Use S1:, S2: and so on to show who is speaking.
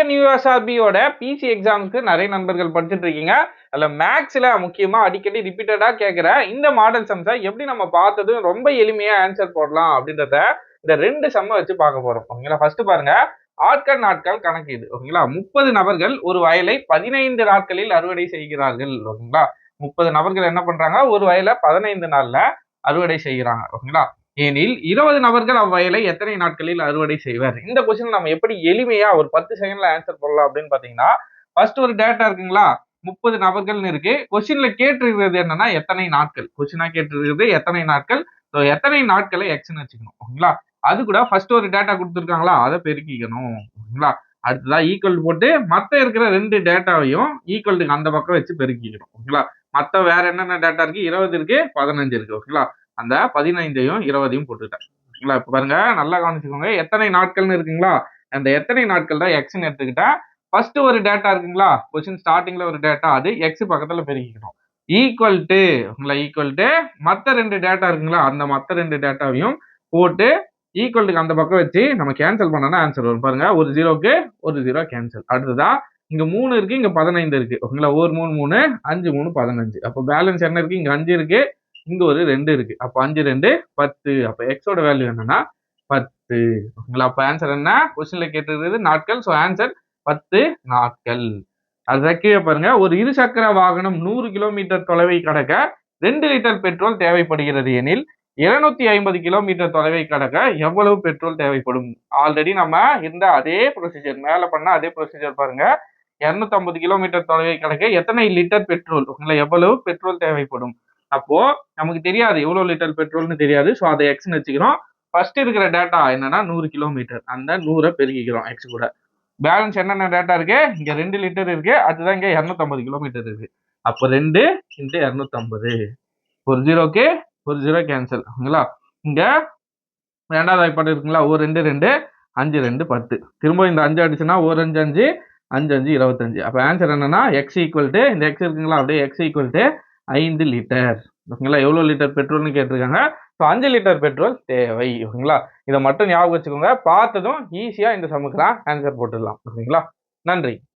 S1: Indian யூஎஸ்ஆர்பியோட PC எக்ஸாம்ஸ்க்கு நிறைய நண்பர்கள் படிச்சுட்டு இருக்கீங்க அதில் மேக்ஸில் முக்கியமா அடிக்கடி ரிப்பீட்டடாக கேட்குற இந்த மாடல் சம்ஸை எப்படி நம்ம பார்த்ததும் ரொம்ப எளிமையாக ஆன்சர் போடலாம் அப்படின்றத இந்த ரெண்டு செம்மை வச்சு பார்க்க போறோம். ஓகேங்களா? ஃபர்ஸ்ட் பாருங்க. ஆட்கள் நாட்கள் கணக்கு இது. ஓகேங்களா? முப்பது நபர்கள் ஒரு வயலை பதினைந்து நாட்களில் அறுவடை செய்கிறார்கள். ஓகேங்களா? முப்பது நபர்கள் என்ன பண்றாங்க? ஒரு வயலை பதினைந்து நாள்ல அறுவடை செய்கிறாங்க. ஓகேங்களா? ஏனில் இருபது நபர்கள் அவ்வயலை எத்தனை நாட்களில் அறுவடை செய்வர்? இந்த கொஸ்டின் நம்ம எப்படி எளிமையா ஒரு பத்து செகண்ட்ல ஆன்சர் பண்ணலாம் அப்படின்னு பாத்தீங்கன்னா ஃபர்ஸ்ட் ஒரு டேட்டா இருக்குங்களா? முப்பது நபர்கள்னு இருக்கு. கொஸ்டின்ல கேட்டிருக்கிறது என்னன்னா எத்தனை நாட்கள்? கொஸ்டினா கேட்டிருக்கிறது எத்தனை நாட்கள்? ஸோ எத்தனை நாட்களை எக்ஸ்னு வச்சுக்கணும்? ஓகேங்களா? அது கூட ஃபர்ஸ்ட் ஒரு டேட்டா கொடுத்துருக்காங்களா? அதை பெருக்கிக்கணும். ஓகேங்களா? அடுத்ததா ஈக்குவல் போட்டு மத்த இருக்கிற ரெண்டு டேட்டாவையும் ஈக்குவல் அந்த பக்கம் வச்சு பெருக்கிக்கணும். ஓகேங்களா? மத்த வேற என்னென்ன டேட்டா இருக்கு? இருபது இருக்கு பதினஞ்சு இருக்கு. ஓகேங்களா? அந்த பதினைந்தையும் இருபதையும் போட்டுக்கிட்டேன் ஓகேங்களா இப்போ பாருங்க நல்லா கவனிச்சுக்கோங்க. எத்தனை நாட்கள்னு இருக்குங்களா? அந்த எத்தனை நாட்கள் தான் எக்ஸ்ன்னு எடுத்துக்கிட்டேன் ஃபர்ஸ்ட் ஒரு டேட்டா இருக்குங்களா? கொஸ்டின் ஸ்டார்டிங்ல ஒரு டேட்டா அது எக்ஸ் பக்கத்துல பெருக்கிக்கணும் ஈக்குவல் டு ஓகேங்களா ஈக்குவல் டு மற்ற ரெண்டு டேட்டா இருக்குங்களா? அந்த மற்ற ரெண்டு டேட்டாவையும் போட்டு ஈக்குவல்ட்டுக்கு அந்த பக்கம் வச்சு நம்ம கேன்சல் பண்ணனா ஆன்சர் வரும். பாருங்க ஒரு ஜீரோக்கு ஒரு ஜீரோ கேன்சல் அடுத்ததா இங்க மூணு இருக்கு இங்க பதினைந்து இருக்கு. ஓகேங்களா ஒரு மூணு மூணு அஞ்சு மூணு பதினஞ்சு. அப்போ பேலன்ஸ் என்ன இருக்கு? இங்க அஞ்சு இருக்கு. இங்க ஒரு ரெண்டு இருக்கு. அப்போ அஞ்சு ரெண்டு பத்து. அப்போ எக்ஸோட வேல்யூ என்னன்னா பத்து. ஓகேங்களா? அப்போ ஆன்சர் என்ன? கொஸ்டின்ல கேட்டிருக்கிறது நாட்கள். ஸோ ஆன்சர் பத்து நாட்கள். அதுதான் கீழே பாருங்க. ஒரு இருசக்கர வாகனம் நூறு கிலோமீட்டர் தொலைவை கடக்க ரெண்டு லிட்டர் பெட்ரோல் தேவைப்படுகிறது எனில் இருநூத்தி ஐம்பது கிலோமீட்டர் தொலைவை கடக்க எவ்வளவு பெட்ரோல் தேவைப்படும்? ஆல்ரெடி நம்ம இருந்த அதே ப்ரொசீஜர் மேல பண்ண அதே ப்ரொசீஜர் பாருங்க. இருநூத்தி ஐம்பது கிலோமீட்டர் தொலைவை கடக்க எத்தனை லிட்டர் பெட்ரோல்? உங்களை எவ்வளவு பெட்ரோல் தேவைப்படும்? அப்போ நமக்கு தெரியாது எவ்வளவு லிட்டர் பெட்ரோல்னு தெரியாது. ஸோ அதை எக்ஸ்னு வச்சுக்கிறோம். ஃபர்ஸ்ட் இருக்கிற டேட்டா என்னன்னா நூறு கிலோமீட்டர் அந்த நூறை பெருக்கிக்கிறோம் எக்ஸ் கூட. பேலன்ஸ் என்னென்ன டேட்டா இருக்கு? இங்க ரெண்டு லிட்டர் இருக்கு. அதுதான் இங்க இரநூத்தம்பது கிலோமீட்டர் இருக்கு. அப்போ ரெண்டு இன்ட்டு இரநூத்தம்பது. ஒரு ஜீரோக்கு ஒரு ஜீரோ கேன்சல் ஓகேங்களா? இங்க ரெண்டாவது வாய்ப்பாடு இருக்குங்களா? ஒரு ரெண்டு ரெண்டு அஞ்சு ரெண்டு பத்து. திரும்ப இந்த அஞ்சு அடிச்சுன்னா ஒரு அஞ்சு அஞ்சு அஞ்சு அஞ்சு இருபத்தஞ்சு. அப்போ ஆன்சர் என்னன்னா எக்ஸ் ஈக்குவல் டு இந்த எக்ஸ் இருக்குங்களா? அப்படியே எக்ஸ் ஈக்குவல் டு ஐந்து லிட்டர் ஓகேங்களா? எவ்வளோ லிட்டர் பெட்ரோல்னு கேட்டிருக்காங்க. ஸோ அஞ்சு லிட்டர் பெட்ரோல் தேவை. ஓகேங்களா? இதை மட்டும் ஞாபகம் வச்சுக்கோங்க. பார்த்ததும் ஈஸியாக இந்த சமுக்கெலாம் ஆன்சர் போட்டுடலாம். ஓகேங்களா? நன்றி.